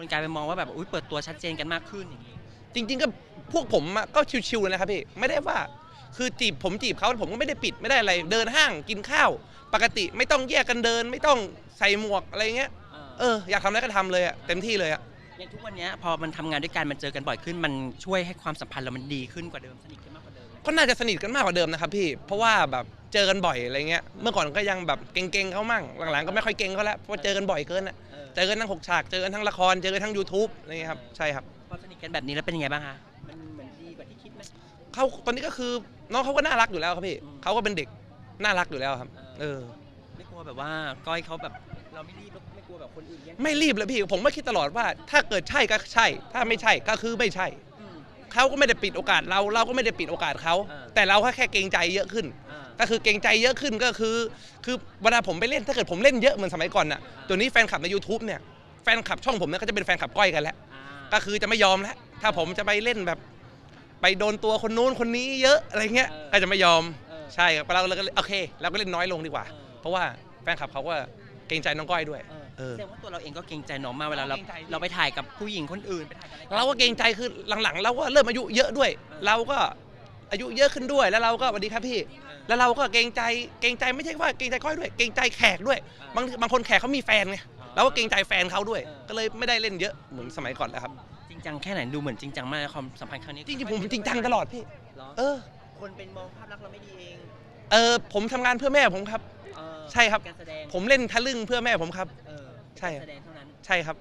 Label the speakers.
Speaker 1: คนกลายไปมองว่าแบบอุ้ยเปิดตัวชัดเจนกันมากขึ้นอย่างนี้
Speaker 2: จริง ๆ ก็พวกผมอะก็ชิวๆเลยนะครับพี่ไม่ได้ว่าคือจีบผมจีบเขาผมก็ไม่ได้ปิดไม่ได้อะไร เดินห้างกินข้าว ปกติไม่ต้องแยกกันเดิน ไม่ต้องใส่หมวกอะไรเงี้ย
Speaker 1: เอ
Speaker 2: เอออยากทำอะไรก็ทำเลยอะเต็มที่เลยอะ
Speaker 1: อย่างทุกวันเนี้ยพอมันทำงานด้วยกันมันเจอกันบ่อยขึ้น มันช่วยให้ความสัมพันธ์เรามันดีขึ้นกว่าเดิมสนิทกันมากกว่าเดิมไหม
Speaker 2: ก็น่าจะสนิทกันมากกว่าเดิมนะครับพี่เพราะว่าแบบ เจอกันบ่อยอะไรเงี้ย เมื่อก่อนก็ยังแบบเก่งๆเขามั่ง หลังๆก็ไม่ค่อยเก่งเขาแล้ว เพราะว่าเจอกันบ่อยเกินอะ
Speaker 1: เออ
Speaker 2: เจอกันทั้งหกฉาก เจอกันทั้งละคร เจอกันทั้ง YouTube อะไรเงี้ยครับ ใช่ครับ
Speaker 1: พอสนิทกันแบบนี้แล้วเป็นยังไงบ้างคะ มันเหมือนดีกว่าที่คิดไหม
Speaker 2: เขาตอนนี้ก็คือน้องเขาก็น่ารักอยู่แล้วครับพี่
Speaker 1: อืม
Speaker 2: เขาก็เป็นเด็กน่ารักอยู่แล้วครับ
Speaker 1: เอ
Speaker 2: เอ
Speaker 1: อ
Speaker 2: อ
Speaker 1: ไม่กลัวแบบว่าก้อยเขาแบบเราไม่รีบแล้วไม่กลัวแบบคนอื่นแย่ง
Speaker 2: ไม่รีบเลยพี่ ผมไม่คิดตลอดว่า ถ้าเกิดใช่ก็ใช่ ถ้าไม่ใช่ก็คือไม่ใช่
Speaker 1: อืม
Speaker 2: เขาก็ไม่ได้ปิดโอกาสเรา เราก็ไม่ได้ปิดโอกาสเขา
Speaker 1: เออ
Speaker 2: แต่เราก็แค่เกรงใจเยอะขึ้น
Speaker 1: อ่า
Speaker 2: ก็คือเกรงใจเยอะขึ้นก็คือ คือเวลาผมไปเล่นถ้าเกิดผมเล่นเยอะเหมือนสมัยก่อนน่ะ
Speaker 1: อ่า
Speaker 2: ตัวนี้แฟนคลับใน YouTube เนี่ยแฟนคลับช่องผมเนี่ยก็จะเป็นแฟนคลับก้อยกันแล้ว
Speaker 1: อ่า
Speaker 2: ก็คือจะไม่ยอมแล้วถ้าผมจะไปเล่นแบบ ไปโดนตัวคนนู้นคนนี้เยอะอะไรเงี้ยก็จะไม่ยอม
Speaker 1: เออ
Speaker 2: ใช่ครับเราเราก็เลยโอเคเราก็เล่นน้อยลงดีกว่า
Speaker 1: เออ
Speaker 2: เพราะว่าแฟนคลับเขาก็เกรงใจน้องก้อยด้วย
Speaker 1: เออ
Speaker 2: เออ
Speaker 1: แสดงว่าตัวเราเองก็เกรงใจน้องมากเวลาเรา
Speaker 2: เกรงใจพี่
Speaker 1: เราไปถ่ายกับผู้หญิงคนอื่นไปถ่ายกับอะไร
Speaker 2: เราก็เกรงใจคือหลังๆ เราก็เริ่มอายุเยอะด้วย เราก็อายุเยอะขึ้นด้วยแล้วเราก็สวัสดีครับพี่ แล้วเราก็เกรงใจเกรงใจไม่ใช่ว่าเกรงใจก้อยด้วย เกรงใจแขกด้วย บางบางคนแขกเขามีแฟนไงเราก็เกรงใจแฟนเขาด้วย ก็เลยไม่ได้เล่นเยอะเหมือนสมัยก่อนแล้วครับ
Speaker 1: จริงจังแค่ไหนดูเหมือนจริงจังมากนะความสัมพันธ์ครั้งนี้
Speaker 2: จริงๆผมจริงจังตลอดพี่
Speaker 1: เหรอ
Speaker 2: เออ
Speaker 1: คนเป็นมองภาพลักษณ์เราไม่ดีเอง
Speaker 2: เออผมทำงานเพื่อแม่ผมครับ
Speaker 1: เออ
Speaker 2: ใช่ครับ
Speaker 1: การแสดง
Speaker 2: ผมเล่นทะลึ่งเพื่อแม่ผมครับ
Speaker 1: เออ
Speaker 2: ใช่
Speaker 1: การแสดงเท่านั้น
Speaker 2: ใช่ครับ